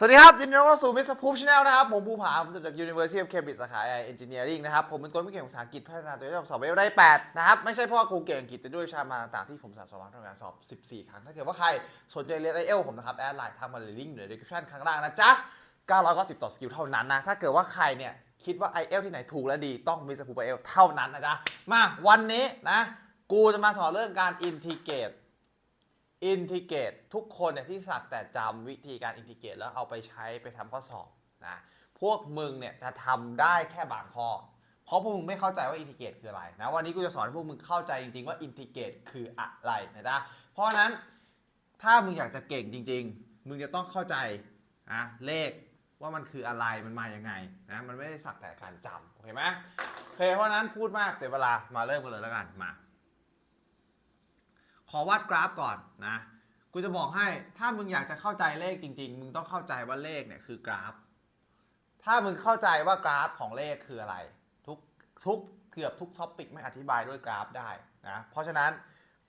สวัสดีครับยินดีต้อนรับสู่มิสเตอร์พูฟชแนลนะครับ ผมภูผา ผมจบจาก University of Cambridge สาขา AI Engineering นะครับ ผมเป็นคนไม่เก่งภาษาอังกฤษพัฒนาตัวเองสอบเวลได้ 8 นะครับ ไม่ใช่เพราะว่าครูเก่งอังกฤษแต่ด้วยวิชามาต่างๆที่ผมสะสมมาทำงานสอบ 14 ครั้ง ถ้าเกิดว่าใครสนใจเรียน i อ l ผมนะครับ แอดไลน์ทางมาเลยลิงก์อยู่ใน description ข้างล่างนะจ๊ะ 990 ต่อสกิลเท่านั้นนะ ถ้าเกิดว่าใครเนี่ยคิดว่า i อ l ที่ไหนถูกและดีต้องมิสพูฟ i อ l เท่านั้นนะจ๊ะมาวันนี้นะกูจะมาสอนเรื่องการ integrate อินทิเกตทุกคนเนี่ยที่สักแต่จำวิธีการอินทิเกตแล้วเอาไปใช้ไปทำข้อสอบนะพวกมึงเนี่ยจะทำได้แค่บางข้อ เพราะพวกมึงไม่เข้าใจว่าอินทิเกตคืออะไรนะวันนี้กูจะสอนให้พวกมึงเข้าใจจริงๆว่าอินทิเกตคืออะไรนะจ๊ะเพราะนั้นถ้ามึงอยากจะเก่งจริง ๆ มึงจะต้องเข้าใจนะเลขว่ามันคืออะไรมันมาอย่างไงนะมันไม่ได้สักแต่การจำโอเคไหมโอเคเพราะนั้นพูดมากเสียเวลามาเริ่มกันเลยแล้วกันมา ขอวาดกราฟก่อนนะ กูจะบอกให้ ถ้ามึงอยากจะเข้าใจเลขจริง ๆ มึงต้องเข้าใจว่าเลขเนี่ยคือกราฟ ถ้ามึงเข้าใจว่ากราฟของเลขคืออะไร ทุกทุกเกือบทุกท็อปิกไม่อธิบายด้วยกราฟได้นะ เพราะฉะนั้น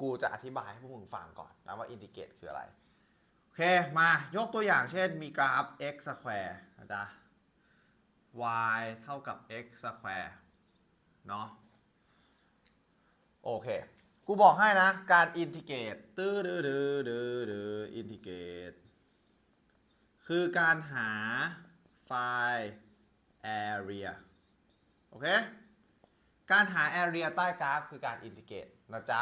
กูจะอธิบายให้พวกมึงฟังก่อนนะว่าอินทิเกรตคืออะไร โอเค มายกตัวอย่างเช่นมีกราฟ x square นะจ๊ะ y เท่ากับ x square เนาะโอเค กูบอกให้นะ การอินทิเกรตตื้อดื้อดื้อดื้อดื้ออินทิเกรตคือการหาไฟล์ area โอเค การหา area ใต้กราฟคือการอินทิเกรตนะจ๊ะ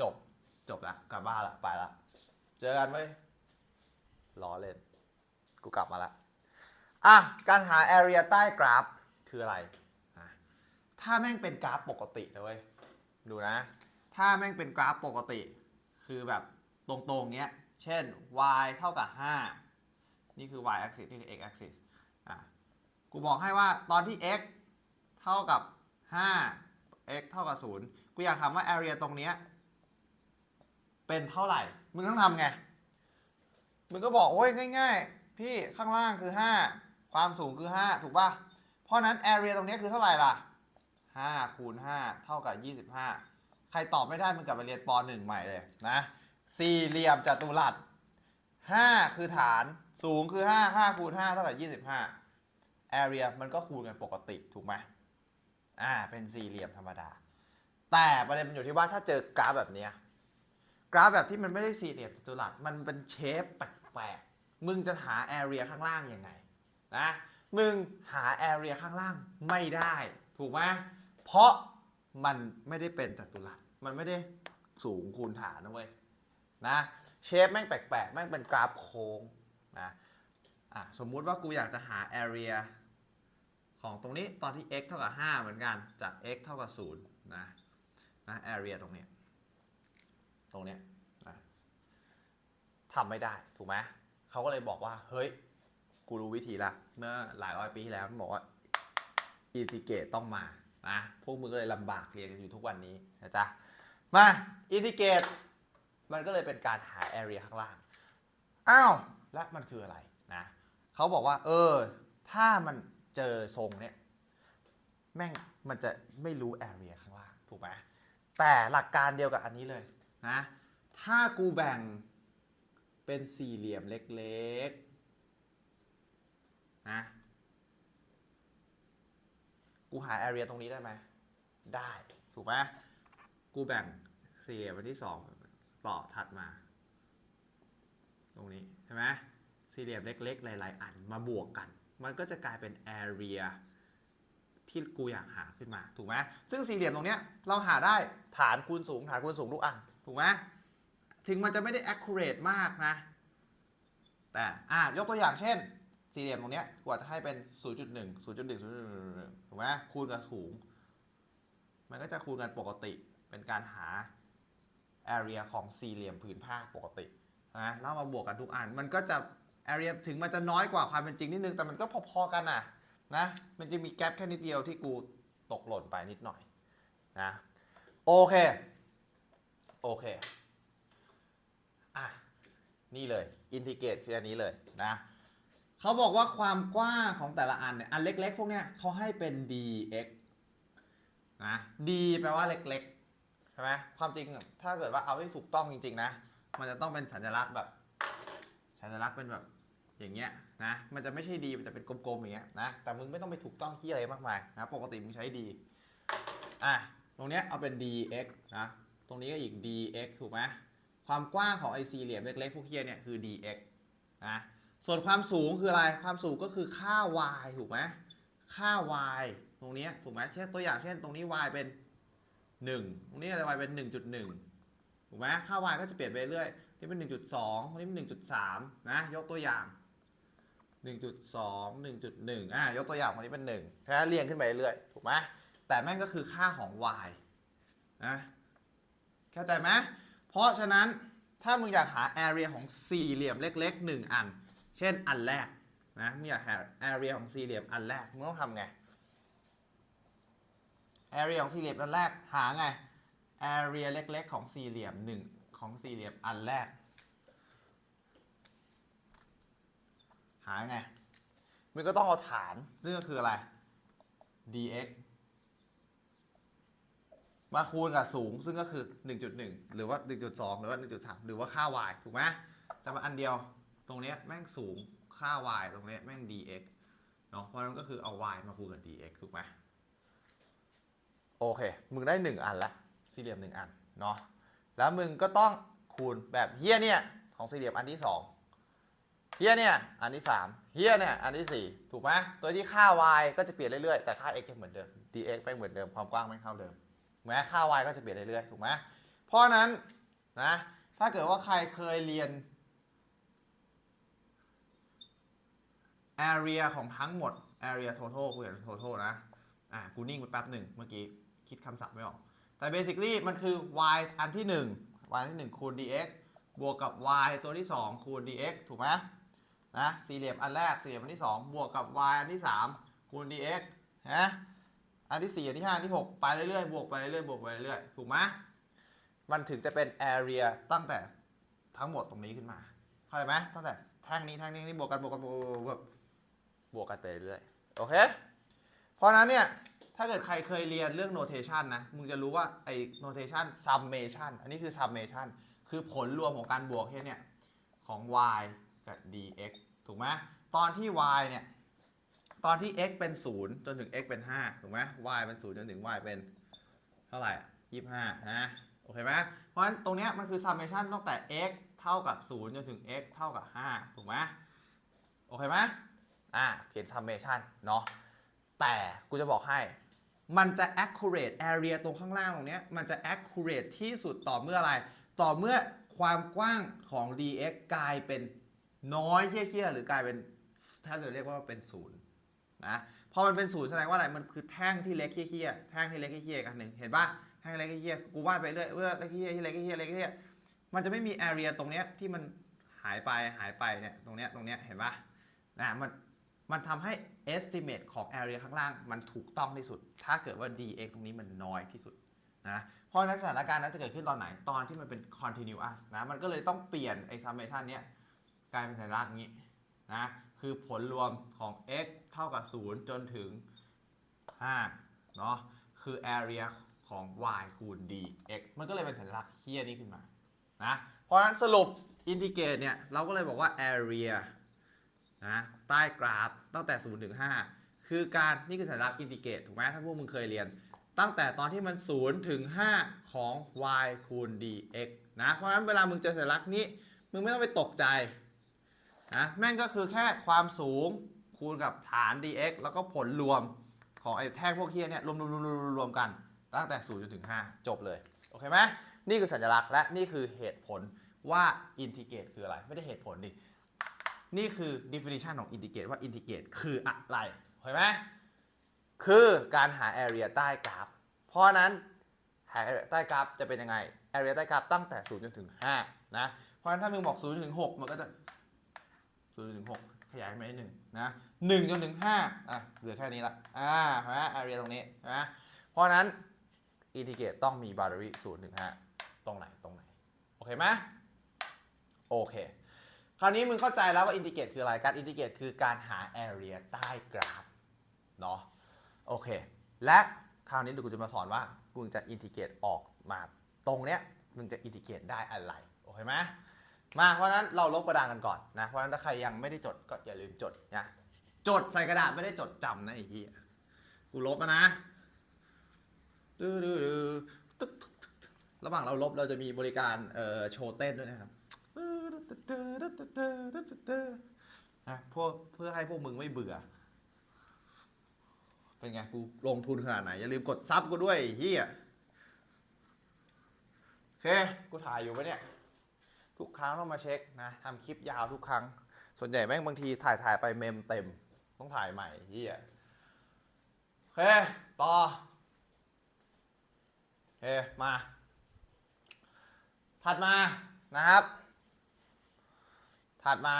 จบ จบละกลับบ้านละ ไปละ เจอกันไว้ล้อเล่น กูกลับมาละ อะ การหา area ใต้กราฟคืออะไร ถ้าแม่งเป็นกราฟปกตินะเว้ยดูนะ ถ้าแม่งเป็นกราฟปกติ คือแบบตรงๆเนี้ย เช่น y เท่ากับ 5 นี่คือ y axis นี่คือ x axis อะกูบอกให้ว่าตอนที่ x เท่ากับ 5 x เท่ากับ 0 กูอยากถามว่า area ตรงเนี้ยเป็นเท่าไหร่ มึงต้องทำไง มึงก็บอกโอ้ยง่าย ๆ พี่ข้างล่างคือ 5 ความสูงคือ 5 ถูกป่ะ เพราะนั้น area ตรงเนี้ยคือเท่าไหร่ล่ะ 5คูณ5เท่ากับ 25 ใครตอบไม่ได้มึงกลับไปเรียนป .1 ใหม่เลยนะสี่เหลี่ยมจัตุรัส 5 คือฐานสูงคือ 5 5คูณ5เท่ากับ 25 area มันก็คูณกันปกติถูกไหมอ่าเป็นสี่เหลี่ยมธรรมดา แต่ประเด็นมันอยู่ที่ว่าถ้าเจอกราฟแบบนี้กราฟแบบที่มันไม่ได้สี่เหลี่ยมจัตุรัสมันเป็นเชฟแปลกๆมึงจะหา area ข้างล่างยังไงนะมึงหา area ข้างล่างไม่ได้ถูกไหม เพราะมันไม่ได้เป็นจัตุรัส มันไม่ได้สูงคูณฐานนะเว้ยนะเชฟแม่งแปลกๆ แม่งเป็นกราฟโค้งนะอะสมมุติว่ากูอยากจะหา area ของตรงนี้ตอนที่ x เท่ากับ 5 เหมือนกัน จาก x เท่ากับ0นะนะ area ตรงเนี้ยตรงเนี้ยนะทำไม่ได้ถูกไหมเขาก็เลยบอกว่า เฮ้ย กูรู้วิธีละ เมื่อหลายร้อยปีที่แล้วมันบอกว่า อินทิเกรตต้องมา นะพวกมึงก็เลยลำบากเรียนกันอยู่ทุกวันนี้นะจ๊ะมาอินทิเกรตมันก็เลยเป็นการหา area ข้างล่างอ้าวแล้วมันคืออะไรนะเขาบอกว่า เออ ถ้ามันเจอทรงเนี้ยแม่งมันจะไม่รู้ area ข้างล่างถูกไหมแต่หลักการเดียวกับอันนี้เลยนะถ้ากูแบ่งเป็นสี่เหลี่ยมเล็กๆ นะ กูหา area ตรงนี้ได้ไหม ได้ ถูกไหมกูแบ่งสี่เหลี่ยมเป็นที่สองต่อถัดมา ตรงนี้ ใช่ไหมสี่เหลี่ยมเล็ก ๆ หลาย ๆ อันมาบวกกัน มันก็จะกลายเป็น area ที่กูอยากหาขึ้นมา ถูกไหมซึ่งสี่เหลี่ยมตรงเนี้ยเราหาได้ฐานคูณสูง ฐานคูณสูงทุกอัน ถูกไหมถึงมันจะไม่ได้ accurate มากนะ แต่อะยกตัวอย่างเช่น สี่เหลี่ยมตรงเนี้ยกว่าจะให้เป็น 0.1 0.1 0.1ถูกไหมคูณกับสูง มันก็จะคูณกันปกติเป็นการหา area ของสี่เหลี่ยมผืนผ้าปกตินะแล้วมาบวกกันทุกอัน มันก็จะ area ถึงมันจะน้อยกว่าความเป็นจริงนิดนึง แต่มันก็พอๆกันน่ะนะ มันจะมีแกลบแค่นิดเดียวที่กูตกหล่นไปนิดหน่อยนะโอเค โอเค อะ นี่เลย อินทิเกรตคืออันนี้เลยนะ เขาบอกว่าความกว้างของแต่ละอันเนี่ยอันเล็ก ๆ พวกเนี้ยเขาให้เป็น dx นะ d แปลว่าเล็กๆใช่ไหมความจริงถ้าเกิดว่าเอาให้ถูกต้องจริง ๆ นะ มันจะต้องเป็นสัญลักษณ์แบบ สัญลักษณ์เป็นแบบอย่างเงี้ยนะ มันจะไม่ใช่ดีมันจะเป็นกลมๆอย่างเงี้ยนะ แต่มึงไม่ต้องไปถูกต้องที่อะไรมากมายนะ ปกติมึงใช้ดีอะ ตรงเนี้ยเอาเป็น dx นะ ตรงนี้ก็อีก dx ถูกไหมความกว้างของไอสี่เหลี่ยมเล็กๆพวกเฮียเนี่ยคือ dx นะ ส่วนความสูงคืออะไร ความสูงก็คือค่า y ถูกไหมค่า y ตรงนี้ถูกไหมเช่นตัวอย่างเช่น ตรงนี้ y เป็น 1 ตรงนี้จะ y เป็น 1.1 ถูกไหมค่า y ก็จะเปลี่ยนไปเรื่อยนี่เป็น 1.2คนนี้เป็น1.3 นะ ยกตัวอย่าง 1.2 1.1 อะ ยกตัวอย่างคนนี้เป็น1แค่เรียงขึ้นไปเรื่อยถูกไหมแต่แม่งก็คือค่าของ y นะ เข้าใจไหมเพราะฉะนั้นถ้ามึงอยากหา area ของสี่เหลี่ยมเล็กๆ 1 อัน เช่นอันแรกนะมึงอยากหา area ของสี่เหลี่ยมอันแรกมึงต้องทำไง area ของสี่เหลี่ยมอันแรกหาไง area เล็กๆ ของสี่เหลี่ยมหนึ่งของสี่เหลี่ยมอันแรก หาไงมันก็ต้องเอาฐาน ซึ่งก็คืออะไร dx มาคูณกับสูงซึ่งก็คือ 1.1 หรือว่า 1.2 หรือว่า 1.3 หรือว่าค่า y ถูกไหมแต่มาอันเดียว ตรงเนี้ยแม่งสูงค่า y ตรงเนี้ยแม่ง dx เนาะเพราะนั้นก็คือเอา y มาคูณกับ dx ถูกไหมโอเค มึงได้ 1 อันละสี่เหลี่ยม 1 อันเนาะแล้วมึงก็ต้องคูณแบบเฮียเนี่ยของสี่เหลี่ยมอันที่2เฮียเนี่ยอันที่3เฮียเนี่ยอันที่ 4 ถูกไหมตัวที่ค่า y ก็จะเปลี่ยนเรื่อยๆ แต่ค่า x เหมือนเดิม dx ไปเหมือนเดิมความกว้างไม่เท่าเดิมแม้ค่า y ก็จะเปลี่ยนเรื่อยๆถูกไหมเพราะนั้นนะถ้าเกิดว่าใครเคยเรียน area ของทั้งหมด area total กูเห็น total นะ อะ กูนิ่งไปแป๊บหนึ่งเมื่อกี้ คิดคำศัพท์ไม่ออก แต่ basically มันคือ y อันที่ 1 y อันที่ 1 คูณ dx บวกกับ y ตัวที่ 2 คูณ dx ถูกไหมนะ สี่เหลี่ยมอันแรก สี่เหลี่ยมอันที่ 2 บวกกับ y อันที่ 3 คูณ dx นะอันที่ 4 อันที่ 5 อันที่ 6 ไปเรื่อยๆ บวกไปเรื่อยๆ บวกไปเรื่อยๆ ถูกไหมมันถึงจะเป็น area ตั้งแต่ทั้งหมดตรงนี้ขึ้นมา เข้าใจไหมตั้งแต่แท่งนี้แท่งนี้นี่บวกกันบวกกันบวกกันบวกกัน บวกกันไปเรื่อยโอเค เพราะนั้นเนี่ย ถ้าเกิดใครเคยเรียนเรื่อง notation นะ มึงจะรู้ว่าไอ้ notation summation อันนี้คือ summation คือผลรวมของการบวกแค่เนี่ยของ y กับ dx ถูกไหมตอนที่ y เนี่ย ตอนที่ x เป็น 0 จนถึง x เป็น 5 ถูกไหม y เป็น 0 จนถึง y เป็น เท่าไหร่อะ25นะโอเคไหมเพราะฉะนั้นตรงเนี้ยมันคือ summation ตั้งแต่ x เท่ากับ 0 จนถึง x เท่ากับ 5 ถูกไหมโอเคไหม อ่าเขียน summation เนาะแต่กูจะบอกให้ มันจะ accurate area ตรงข้างล่างตรงเนี้ยมันจะ accurate ที่สุดต่อเมื่ออะไร ต่อเมื่อความกว้างของ dx กลายเป็นน้อยเคี้ยๆหรือกลายเป็นถ้าจะเรียกว่าเป็นศูนย์นะพอมันเป็นศูนย์แสดงว่าอะไรมันคือแท่งที่เล็กเคี้ยๆแท่งที่เล็กเคี้ยๆอีกอันหนึ่งเห็นปะแท่งเล็กเคี้ยๆกูวาดไปเรื่อยเรื่อยเล็กเคี้ยๆที่เล็กเคี้ยๆเล็กเคี้ยๆมันจะไม่มี area ตรงเนี้ยที่มันหายไปหายไปเนี่ยตรงเนี้ยตรงเนี้ยเห็นปะนะมัน มันทำให้ estimate ของ area ข้างล่างมันถูกต้องที่สุด ถ้าเกิดว่า dx ตรงนี้มันน้อยที่สุดนะเพราะนั้นสถานการณ์นั้นจะเกิดขึ้นตอนไหนตอนที่มันเป็น continuous นะมันก็เลยต้องเปลี่ยนไอ้ summation เนี้ยกลายเป็นสัญลักษณ์อย่างนี้นะคือผลรวมของ x เท่ากับ 0 จนถึง5เนาะคือ area ของ y คูณ dx มันก็เลยเป็นสัญลักษณ์เฮียนี้ขึ้นมานะเพราะฉะนั้นสรุป integrate เนี่ยเราก็เลยบอกว่า area นะใต้กราฟตั้งแต่0ถึง5คือการนี่คือสัญลักษณ์อินทิเกรตถูกไหมถ้าพวกมึงเคยเรียน ตั้งแต่ตอนที่มัน0ถึง5ของ y คูณ dx นะเพราะฉะนั้นเวลามึงเจอสัญลักษณ์นี้ มึงไม่ต้องไปตกใจนะแม่งก็คือแค่ความสูงคูณกับฐาน dx แล้วก็ผลรวมของไอ้แท่งพวกเคียเนี่ยรวมรวมรวมรวมรวมกัน ตั้งแต่0จนถึง 5 จบเลย โอเคไหมนี่คือสัญลักษณ์และนี่คือเหตุผลว่าอินทิเกรตคืออะไร ไม่ได้เหตุผลดิ นี่คือ definition ของ integrate ว่า integrate คืออะไรเห็นไหมคือการหา area ใต้กราฟ เพราะนั้นหา area ใต้กราฟจะเป็นยังไง area ใต้กราฟตั้งแต่ 0 จนถึง 5 นะ เพราะฉะนั้นถ้ามึงบอก0จนถึง 6 มันก็จะ0จนถึง 6 ขยายไปหนึ่งนะ1จนถึง 5 อะ เหลือแค่นี้ละ อ่าเห็นไหม area ตรงนี้นไหมเพราะนั้น integrate ต้องมี boundary 0ถึง 5 ตรงไหน ตรงไหน โอเคไหมโอเค คราวนี้มึงเข้าใจแล้วว่าอินทิเกรตคืออะไร การอินทิเกรตคือการหา area ใต้กราฟเนาะโอเค และคราวนี้เดี๋ยวกูจะมาสอนว่ากูจะอินทิเกรตออกมาตรงเนี้ยมึงจะอินทิเกรตได้อะไรโอเคไหมมาเพราะนั้นเราลบกระดานกันก่อนนะเพราะนั้นถ้าใครยังไม่ได้จดก็อย่าลืมจดนะจดใส่กระดาษไม่ได้จดจำนะไอ้ที่กูลบนะดื้อดื้อดื้อตึ๊กตึ๊กตึ๊กตึ๊กระหว่างเราลบเราจะมีบริการเอ่อโชว์เต้นด้วยนะครับนะ พวกเพื่อให้พวกมึงไม่เบื่อ เป็นไงกูลงทุนขนาดไหน อย่าลืมกดซับกูด้วยไอ้เฮียโอเค กูถ่ายอยู่ปะเนี่ย ทุกครั้งต้องมาเช็คนะทำคลิปยาวทุกครั้ง ส่วนใหญ่แม่งบางทีถ่ายถ่ายไปเมมเต็ม ต้องถ่ายใหม่เฮียโอเค ต่อโอเค มาถัดมานะครับ ถัดมา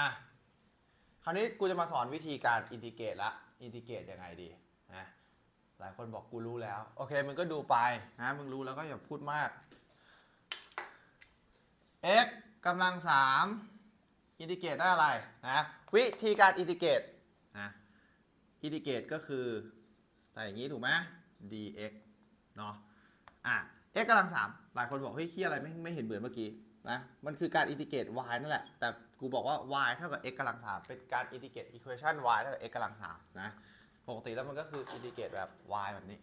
ราวนี้กูจะมาสอนวิธีการอินทิเกรตละอินทิเกรตยังไงดีนะหลายคนบอกกูรู้แล้ว โอเคมึงก็ดูไปนะมึงรู้แล้วก็อย่าพูดมาก x กำลังสามอินทิเกรตได้อะไรนะวิธีการอินทิเกรตนะอินทิเกรตก็คือใส่อย่างนี้ถูกไหม dx เนาะอะ x กำลังสามหลายคนบอกเฮ้ยเคียอะไรไม่ไม่เห็นเหมือนเมื่อกี้นะมันคือการอินทิเกรต y นั่นแหละ แต่ กูบอกว่า y เท่ากับ x กำลังสามเป็นการอินทิเกรต equation y เท่ากับ x กำลังสามนะปกติแล้วมันก็คืออินทิเกรตแบบ y แบบนี้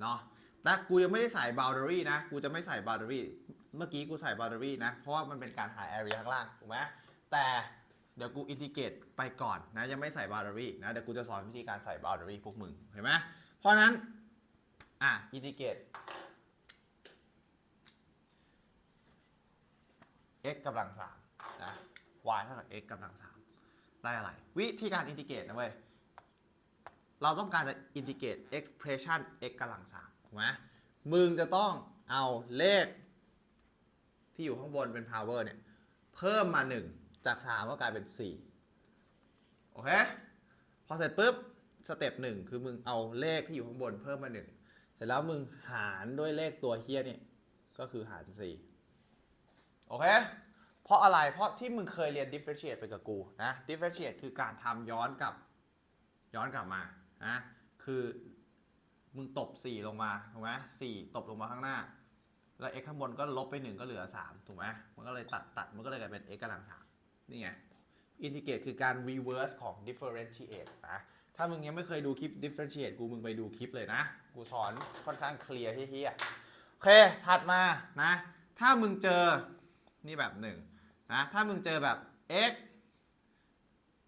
เนาะแต่กูยังไม่ได้ใส่ boundary นะ กูจะไม่ใส่ boundary เมื่อกี้กูใส่ boundary นะ เพราะว่ามันเป็นการหา area ข้างล่างถูกไหมแต่เดี๋ยวกูอินทิเกรตไปก่อนนะยังไม่ใส่ boundary นะเดี๋ยวกูจะสอนวิธีการใส่ boundary พวกมึงเห็นไหมเพราะฉะนั้นอะอินทิเกรต x กำลังสาม y เท่ากับ x กำลังสามได้อะไร วิธีการอินทิเกรตนะเว้ย เราต้องการจะอินทิเกรต expression x กำลังสามถูกไหมมึงจะต้องเอาเลข ที่อยู่ข้างบนเป็น power เนี่ย เพิ่มมา 1 จาก 3 ก็กลายเป็น 4 โอเค พอเสร็จปุ๊บ สเต็ปหนึ่งคือมึงเอาเลขที่อยู่ข้างบนเพิ่มมา 1 เสร็จแล้วมึงหารด้วยเลขตัวเฮี้ยเนี่ย ก็คือหาร 4 โอเค ราะอะไร เพราะที่มึงเคยเรียน differentiate ไปกับกูนะ differentiate คือการทำย้อนกลับ ย้อนกลับมานะคือมึงตบ 4 ลงมาถูกไหม4ตบลงมาข้างหน้า แล้ว x ข้างบนก็ลบไป 1 ก็เหลือ 3 ถูกไหมมันก็เลยตัดตัดมันก็เลยกลายเป็น x กำลัง3นี่ไงอินทิเกรตคือการ reverse ของ differentiate นะ ถ้ามึงยังไม่เคยดูคลิป differentiate กูมึงไปดูคลิปเลยนะ กูสอนค่อนข้างเคลียร์เฮี้ยๆโอเค ถัดมานะ ถ้ามึงเจอนี่แบบหนึ่ง นะถ้ามึงเจอแบบ x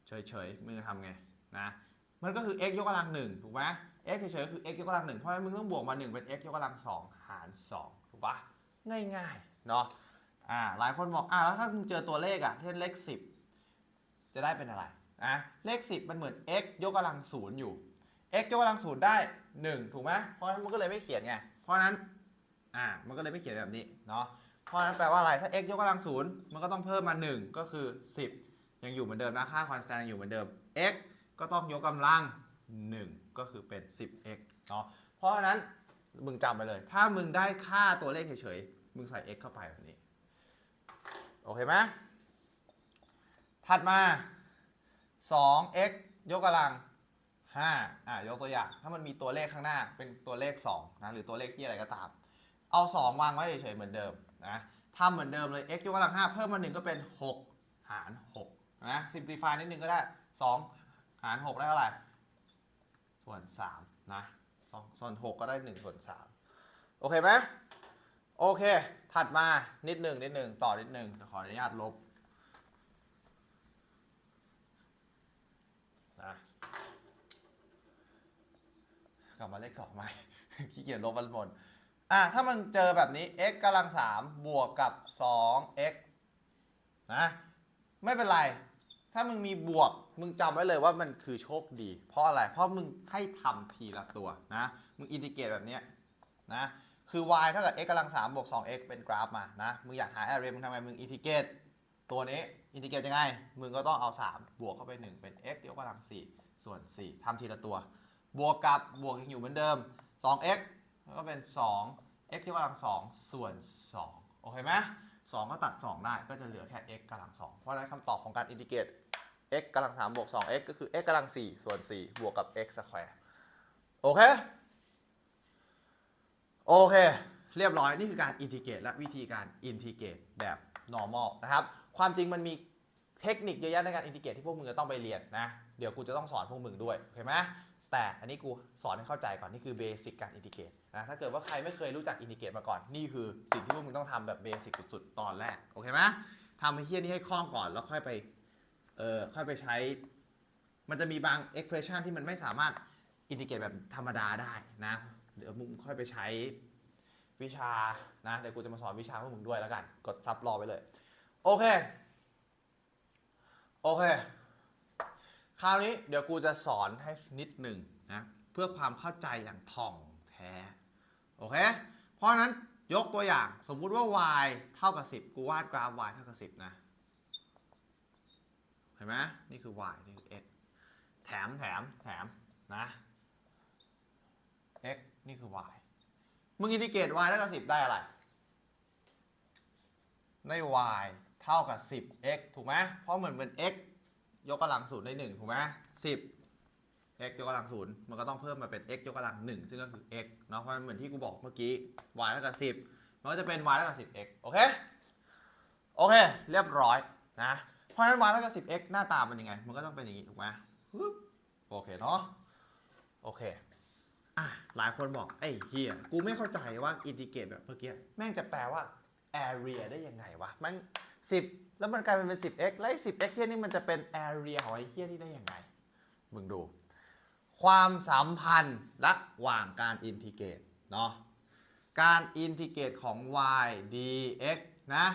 เฉยๆมึงจะทำไงนะมันก็คือ x ยกกำลังหนึ่งถูกไหม x เฉยๆคือ x ยกกำลังหนึ่งเพราะฉะนั้นมึงต้องบวกมา 1 เป็น x ยกกำลังสองหาร2ถูกปะง่ายๆเนาะอ่าหลายคนบอกอ่าแล้วถ้ามึงเจอตัวเลขอะเช่นเลข 10 จะได้เป็นอะไรอะเลข 10 มันเหมือน x ยกกำลังศูนย์อยู่ x ยกกำลังศูนย์ได้ 1 ถูกไหมเพราะฉะนั้นมันก็เลยไม่เขียนไงเพราะฉะนั้นอ่ามันก็เลยไม่เขียนแบบนี้เนาะ เพราะฉะนั้นแปลว่าอะไร ถ้า x ยกกำลังศูนย์มันก็ต้องเพิ่มมา 1 ก็คือ 10 ยังอยู่เหมือนเดิมนะ ค่าคอนสแตนต์ยังอยู่เหมือนเดิม x ก็ต้องยกกำลัง 1 ก็คือเป็น 10x เนาะ เพราะฉะนั้นมึงจำไปเลย ถ้ามึงได้ค่าตัวเลขเฉยๆ มึงใส่ x เข้าไปแบบนี้ โอเคไหมถัดมา 2x ยกกำลัง5อะยกตัวอย่าง ถ้ามันมีตัวเลขข้างหน้าเป็นตัวเลข2นะหรือตัวเลขที่อะไรก็ตาม เอา 2 วางไว้เฉยๆเหมือนเดิม นะทำเหมือนเดิมเลย x ยกกำลัง5เพิ่มมา 1 ก็เป็น 6 หาร6นะ simplify นิดนึงก็ได้ 2 หาร 6 ได้เท่าไหร่ ส่วน3นะส่วน6ก็ได้ 1 ส่วน3โอเคไหมโอเค ถัดมานิดหนึ่งนิดหนึ่งต่อนิดหนึ่งขออนุญาตลบนะกลับมาเลขสองใหม่ขี้เกียจลบมันหมด อะถ้ามันเจอแบบนี้ x กำลัง3บวกกับ 2x นะไม่เป็นไร ถ้ามึงมีบวก มึงจำไว้เลยว่ามันคือโชคดี เพราะอะไร เพราะมึงให้ทำทีละตัวนะ มึงอินทิเกรตแบบเนี้ยนะ คือ y เท่ากับ x กำลัง3บวก 2x เป็นกราฟมานะ มึงอยากหา array มึงทำไง มึงอินทิเกรตตัวนี้อินทิเกรตยังไง มึงก็ต้องเอา 3 บวกเข้าไป 1 เป็น x ยกกำลัง4ส่วน 4ทำทีละตัว บวกกับบวกยังอยู่เหมือนเดิม 2x ก็เป็น 2 x ยกกำลัง2ส่วน 2 โอเคไหม2ก็ตัด 2 ได้ก็จะเหลือแค่ x กำลัง 2 เพราะฉะนั้นคำตอบของการอินทิเกรต x กำลัง3บวก 2x ก็คือ x กำลัง4ส่วน 4 บวกกับ x สแควร์โอเค โอเค เรียบร้อย นี่คือการอินทิเกรตและวิธีการอินทิเกรตแบบ normal นะครับ ความจริงมันมีเทคนิคเยอะแยะในการอินทิเกรตที่พวกมึงจะต้องไปเรียนนะ เดี๋ยวกูจะต้องสอนพวกมึงด้วย โอเคไหม แต่อันนี้กูสอนให้เข้าใจก่อน นี่คือเบสิกการอินทิเกรตนะถ้าเกิดว่าใครไม่เคยรู้จักอินทิเกรตมาก่อน นี่คือสิ่งที่พวกมึงต้องทำแบบเบสิกสุด ๆ ตอนแรก โอเคไหมทำให้เฮี้ยนี้ให้คล่องก่อนแล้วค่อยไปเอ่อค่อยไปใช้ มันจะมีบาง expression ที่มันไม่สามารถอินทิเกรตแบบธรรมดาได้นะ เดี๋ยวมึงค่อยไปใช้วิชานะเดี๋ยวกูจะมาสอนวิชาพวกมึงด้วยแล้วกัน กดซับรอไว้เลย โอเค โอเค คราวนี้เดี๋ยวกูจะสอนให้นิดหนึ่งนะเพื่อความเข้าใจอย่างท่องแท้ โอเค เพราะนั้นยกตัวอย่างสมมุติว่า y เท่ากับ 10 กูวาดกราฟ y เท่ากับ 10 นะ เห็นไหมนี่คือ y นี่คือ x แถมแถมแถมนะ x นี่คือ y มึงอินทิเกรต y เท่ากับ 10 ได้อะไร ได้ y เท่ากับ 10x ถูกไหมเพราะเหมือนเป็น x ยกกำลังศูนย์ได้หนึ่งถูกไหมสิบ x ยกกำลังศูนย์มันก็ต้องเพิ่มมาเป็น x ยกกำลังหนึ่งซึ่งก็คือ x เนาะเพราะเหมือนที่กูบอกเมื่อกี้ y เท่ากับสิบมันก็จะเป็น y เท่ากับสิบ x โอเคโอเค เรียบร้อยนะเพราะฉะนั้น y เท่ากับสิบ x หน้าตามันยังไง มันก็ต้องเป็นอย่างนี้ถูกไหมโอเคเนาะโอเคอะหลายคนบอกไอ้เฮียกูไม่เข้าใจว่าอินทิเกรตแบบเมื่อกี้แม่งจะแปลว่า area ได้ยังไงวะแม่ง สิบแล้วมันกลายเป็นเป็นสิบเอ็กซ์และสิบเอ็กซ์ฮี้ยนี่มันจะเป็น area ของไอ้เฮี้ยนี่ได้ยังไง มึงดู ความสัมพันธ์ระหว่างการอินทิเกรตเนาะ การอินทิเกรตของ y dx นะ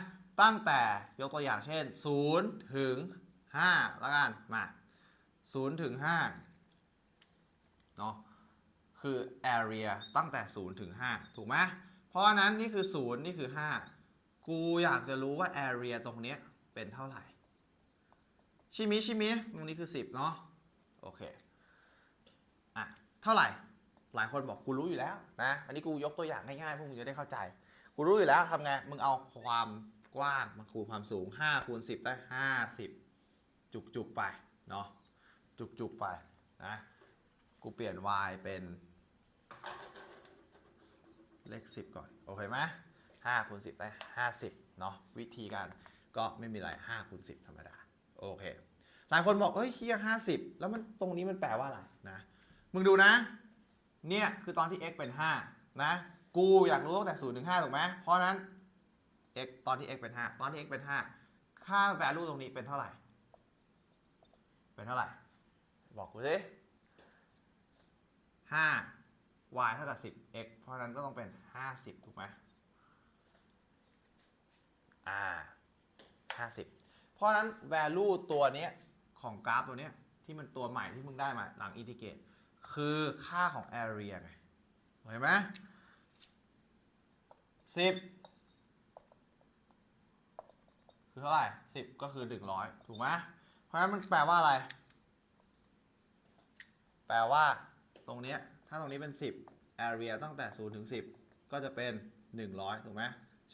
ตั้งแต่ยกตัวอย่างเช่น 0 ถึง 5 แล้วกัน มา 0 ถึง 5 เนาะคือ area ตั้งแต่ 0 ถึง 5 ถูกไหมเพราะนั้นนี่คือ 0 นี่คือ 5 กูอยากจะรู้ว่า area ตรงเนี้ยเป็นเท่าไหร่ ชิมิ ชิมิ ตรงนี้คือ 10 เนาะโอเค อะ เท่าไหร่ หลายคนบอกกูรู้อยู่แล้วนะ อันนี้กูยกตัวอย่างง่ายๆ พวกมึงจะได้เข้าใจ กูรู้อยู่แล้วทำไง มึงเอาความกว้างมาคูณความสูง 5 คูณ 10 ได้ 50 จุกๆไป เนาะ จุกๆไปนะ กูเปลี่ยน y เป็น เลข 10 ก่อน โอเคไหม 5คูณ10 ได้ 50เนาะวิธีการก็ไม่มีอะไร5คูณ10 ธรรมดา โอเค หลายคนบอกเฮ้ยเฮีย50 แล้วมันตรงนี้มันแปลว่าอะไรนะ มึงดูนะ เนี่ยคือตอนที่ x เป็น 5 นะ กูอยากรู้ตั้งแต่0ถึง5ถูกไหมเพราะนั้น x ตอนที่ x เป็น 5 ตอนที่ x เป็น 5 ค่า value ตรงนี้เป็นเท่าไหร่ เป็นเท่าไหร่ บอกกูสิ5 y เท่ากับ 10 x เพราะฉะนั้นก็ต้องเป็น 50 ถูกไหม อ่า50 เพราะฉะนั้น value ตัวเนี้ยของกราฟตัวเนี้ยที่มันตัวใหม่ที่มึงได้มาหลัง integrate คือค่าของ area ไงเห็นไหมสิบคือเท่าไหร่สิบก็คือหนึ่งร้อยถูกไหมเพราะฉะนั้นมันแปลว่าอะไร แปลว่าตรงเนี้ยถ้าตรงนี้เป็น10 area ตั้งแต่0ถึง10ก็จะเป็น100ถูกไหม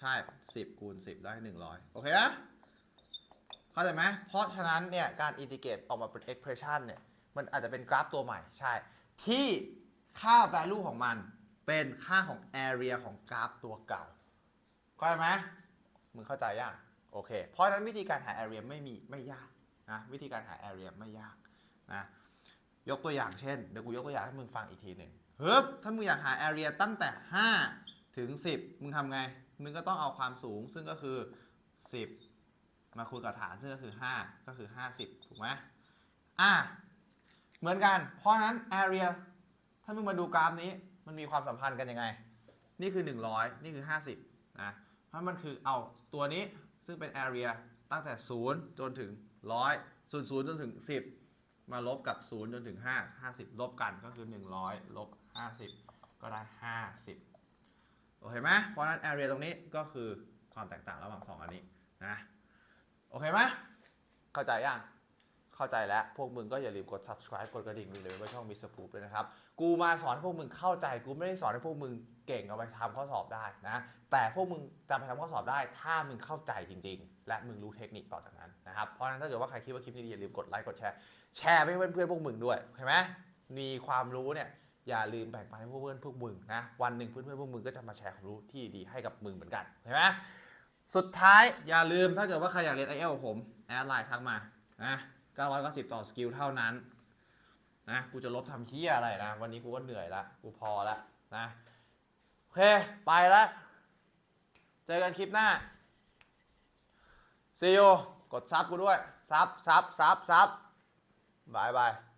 ใช่10คูณ10ได้100โอเคนะเข้าใจไหมเพราะฉะนั้นเนี่ยการอินทิเกรตออกมาเป็น expression เนี่ยมันอาจจะเป็นกราฟตัวใหม่ใช่ ที่ค่า value ของมันเป็นค่าของ area ของกราฟตัวเก่า เข้าใจไหมมึงเข้าใจยังโอเค เพราะฉะนั้นวิธีการหา area ไม่มีไม่ยากนะวิธีการหา area ไม่ยากนะยกตัวอย่างเช่น เดี๋ยวกูยกตัวอย่างให้มึงฟังอีกทีหนึ่งเฮ้ยถ้ามึงอยากหา area ตั้งแต่ 5 ถึง 10 มึงทำไง มึงก็ต้องเอาความสูงซึ่งก็คือ 10 มาคูณกับฐานซึ่งก็คือ 5 ก็คือ 50 ถูกไหมอะเหมือนกัน เพราะนั้น area ถ้ามึงมาดูกราฟนี้มันมีความสัมพันธ์กันยังไง นี่คือ 100 นี่คือ 50 นะ เพราะมันคือเอาตัวนี้ซึ่งเป็น area ตั้งแต่ 0 จนถึง 100 0 0จนถึง 10 มาลบกับ 0 จนถึง 5 50 ลบกันก็คือ 100 ลบ 50 ก็ได้ 50 โอเคไหมเพราะนั้น area ตรงนี้ก็คือความแตกต่างระหว่าง 2 อันนี้นะโอเคไหมเข้าใจยังเข้าใจแล้ว พวกมึงก็อย่าลืมกด subscribe กดกระดิ่งมีเลยว่าช่อง Mr. Poop ด้วยนะครับ กูมาสอนให้พวกมึงเข้าใจ กูไม่ได้สอนให้พวกมึงเก่งเอาไปทำข้อสอบได้นะ แต่พวกมึงจะไปทำข้อสอบได้ ถ้ามึงเข้าใจจริง ๆ และมึงรู้เทคนิคต่อจากนั้นนะครับ เพราะฉะนั้นถ้าเกิดว่าใครคิดว่าคลิปนี้ดีอย่าลืมกดไลค์กดแชร์ แชร์ไปให้เพื่อนๆพวกมึงด้วย เห็นไหมมีความรู้เนี่ย อย่าลืมแบ่งปันให้พวกเพื่อนพวกมึงนะ วันหนึ่งเพื่อนๆพวกมึงก็จะมาแชร์ความรู้ที่ดีให้กับมึงเหมือนกันเห็นไหมสุดท้ายอย่าลืมถ้าเกิดว่าใครอยากเรียน IELTS กับผมแอดไลน์ทักมานะ990ต่อสกิลเท่านั้นนะกูจะลบทำเชี่ยอะไรนะ วันนี้กูก็เหนื่อยละกูพอละนะโอเค ไปละเจอกันคลิปหน้า see you กดซับกูด้วย ซับซับซับซับบายบาย